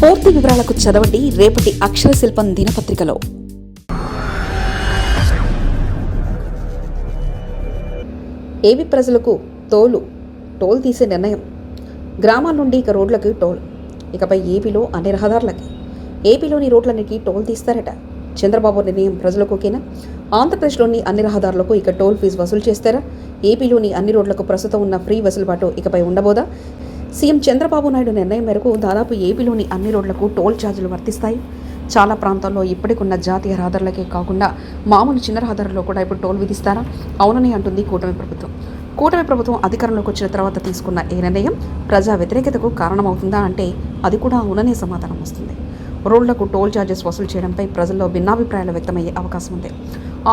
పూర్తి వివరాలకు చదవండి రేపటి అక్షర శిల్పం దినపత్రికలో. ఏపీ ప్రజలకు తోలు టోల్ తీసే నిర్ణయం. గ్రామాల నుండి ఇక రోడ్లకి టోల్. ఇకపై ఏపీలో అన్ని రహదారులకి ఏపీలోని రోడ్లన్నిటికీ టోల్ తీస్తారట. చంద్రబాబు నిర్ణయం ప్రజలకు ఓకేనా? ఆంధ్రప్రదేశ్లోని అన్ని రహదారులకు ఇక టోల్ ఫీజు వసూలు చేస్తారా? ఏపీలోని అన్ని రోడ్లకు ప్రస్తుతం ఉన్న ఫ్రీ వెసులుబాటు ఇకపై ఉండబోదా? సీఎం చంద్రబాబు నాయుడు నిర్ణయం మేరకు దాదాపు ఏపీలోని అన్ని రోడ్లకు టోల్ ఛార్జీలు వర్తిస్తాయి. చాలా ప్రాంతాల్లో ఇప్పటికున్న జాతీయ రహదారులకే కాకుండా మామూలు చిన్న రహదారుల్లో కూడా ఇప్పుడు టోల్ విధిస్తారా? అవునని అంటుంది కూటమి ప్రభుత్వం. కూటమి ప్రభుత్వం అధికారంలోకి వచ్చిన తర్వాత తీసుకున్న ఈ నిర్ణయం ప్రజా వ్యతిరేకతకు కారణమవుతుందా అంటే అది కూడా అవుననే సమాధానం వస్తుంది. రోడ్లకు టోల్ ఛార్జెస్ వసూలు చేయడంపై ప్రజల్లో భిన్నాభిప్రాయాలు వ్యక్తమయ్యే అవకాశం ఉంది.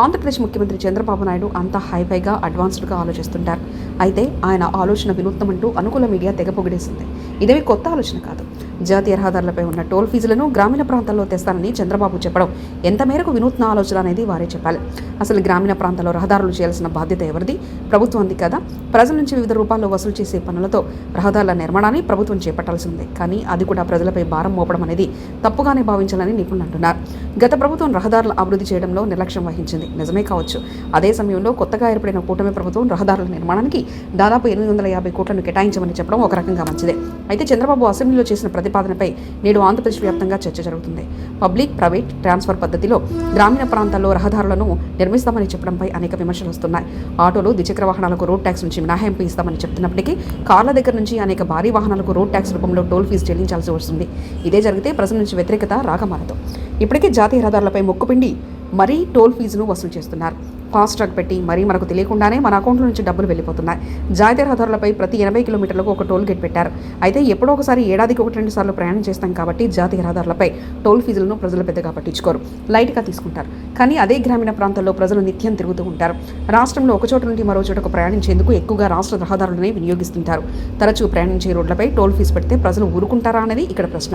ఆంధ్రప్రదేశ్ ముఖ్యమంత్రి చంద్రబాబు నాయుడు అంతా హైఫైగా అడ్వాన్స్డ్గా ఆలోచిస్తుంటారు. అయితే ఆయన ఆలోచన వినూత్నమంటూ అనుకూల మీడియా తెగ పొగిడేసింది. ఇదేమి కొత్త ఆలోచన కాదు. జాతీయ రహదారులపై ఉన్న టోల్ ఫీజులను గ్రామీణ ప్రాంతాల్లో తెస్తానని చంద్రబాబు చెప్పడం ఎంత మేరకు వినూత్న ఆలోచన అనేది వారే చెప్పాలి. అసలు గ్రామీణ ప్రాంతాల్లో రహదారులు చేయాల్సిన బాధ్యత ఎవరిది? ప్రభుత్వంది కదా. ప్రజల నుంచి వివిధ రూపాల్లో వసూలు చేసే పనులతో రహదారుల నిర్మాణాన్ని ప్రభుత్వం చేపట్టాల్సిందే కానీ అది కూడా ప్రజలపై భారం మోపడం అనేది తప్పుగానే భావించాలని నిపుణులు అంటున్నారు. గత ప్రభుత్వం రహదారుల అభివృద్ధి చేయడంలో నిర్లక్ష్యం వహించింది. నిజమే కావచ్చు. అదే సమయంలో కొత్తగా ఏర్పడిన కూటమి ప్రభుత్వం రహదారుల నిర్మాణానికి దాదాపు ఎనిమిది వందల యాభై కోట్లను కేటాయించమని చెప్పడం ఒక రకంగా మంచిదే. అయితే చంద్రబాబు అసెంబ్లీలో చేసిన ప్రతి ప్రతిపాదనపై నేడు ఆంధ్రప్రదేశ్ వ్యాప్తంగా చర్చ జరుగుతుంది. పబ్లిక్ ప్రైవేట్ ట్రాన్స్ఫర్ పద్ధతిలో గ్రామీణ ప్రాంతాల్లో రహదారులను నిర్మిస్తామని చెప్పడంపై అనేక విమర్శలు వస్తున్నాయి. ఆటోలు ద్విచక్ర వాహనాలకు రోడ్ ట్యాక్స్ నుంచి మినహాయింపు ఇస్తామని చెప్తున్నప్పటికీ కార్ల దగ్గర నుంచి అనేక భారీ వాహనాలకు రోడ్ ట్యాక్స్ రూపంలో టోల్ ఫీజు చెల్లించాల్సి వస్తుంది. ఇదే జరిగితే ప్రజల నుంచి వ్యతిరేకత రాగమారదు ఇప్పటికే జాతీయ రహదారులపై మొక్కుపిండి మరీ టోల్ ఫీజును వసూలు చేస్తున్నారు. ఫాస్ట్ ట్రాక్ పెట్టి మరీ మనకు తెలియకుండానే మన అకౌంట్లో నుంచి డబ్బులు వెళ్ళిపోతున్నాయి. జాతీయ రహదారులపై ప్రతి ఎనభై కిలోమీటర్లకు ఒక టోల్ గేట్ పెట్టారు. అయితే ఎప్పుడో ఒకసారి ఏడాదికి ఒకటి రెండు సార్లు ప్రయాణం చేస్తాం కాబట్టి జాతీయ రహదారులపై టోల్ ఫీజులను ప్రజలు పెద్దగా పట్టించుకోరు. లైట్గా తీసుకుంటారు. కానీ అదే గ్రామీణ ప్రాంతాల్లో ప్రజలు నిత్యం తిరుగుతూ ఉంటారు. రాష్ట్రంలో ఒక చోట నుండి మరో చోటకు ప్రయాణించేందుకు ఎక్కువగా రాష్ట్ర రహదారులనే వినియోగిస్తుంటారు. తరచూ ప్రయాణించే రోడ్లపై టోల్ ఫీజు పెడితే ప్రజలు ఊరుకుంటారా అనేది ఇక్కడ ప్రశ్న.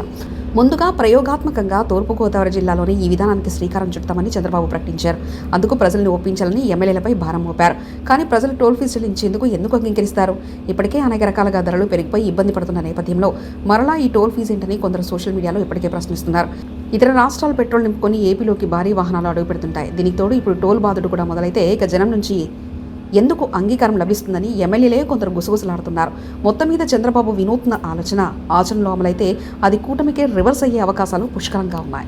ముందుగా ప్రయోగాత్మకంగా తూర్పుగోదావరి జిల్లాలోని ఈ విధానానికి శ్రీకారం చుడతామని చంద్రబాబు ప్రకటించారు. అందుకు ప్రజలను అధికారులని ఎమ్మెల్యేలపై భారం మోపారు. కానీ ప్రజలు టోల్ ఫీజు చెల్లించేందుకు ఎందుకు అంగీకరిస్తారు? ఇప్పటికే అనేక రకాలుగా ధరలు పెరిగిపోయి ఇబ్బంది పడుతున్న నేపథ్యంలో మరలా ఈ టోల్ ఫీజు ఏంటని కొందరు సోషల్ మీడియాలో ఇప్పటికే ప్రశ్నిస్తున్నారు. ఇతర రాష్ట్రాలు పెట్రోల్ నింపుకొని ఏపీలోకి భారీ వాహనాలు అడుగుపెడుతుంటాయి. దీనికి తోడు ఇప్పుడు టోల్ బాధుడు కూడా మొదలైతే ఇక జనం నుంచి ఎందుకు అంగీకారం లభిస్తుందని ఎమ్మెల్యేలే కొందరు గుసగుసలాడుతున్నారు. మొత్తం మీద చంద్రబాబు వినూత్న ఆలోచన ఆచరణలో అమలైతే అది కూటమికే రివర్స్ అయ్యే అవకాశాలు పుష్కలంగా ఉన్నాయి.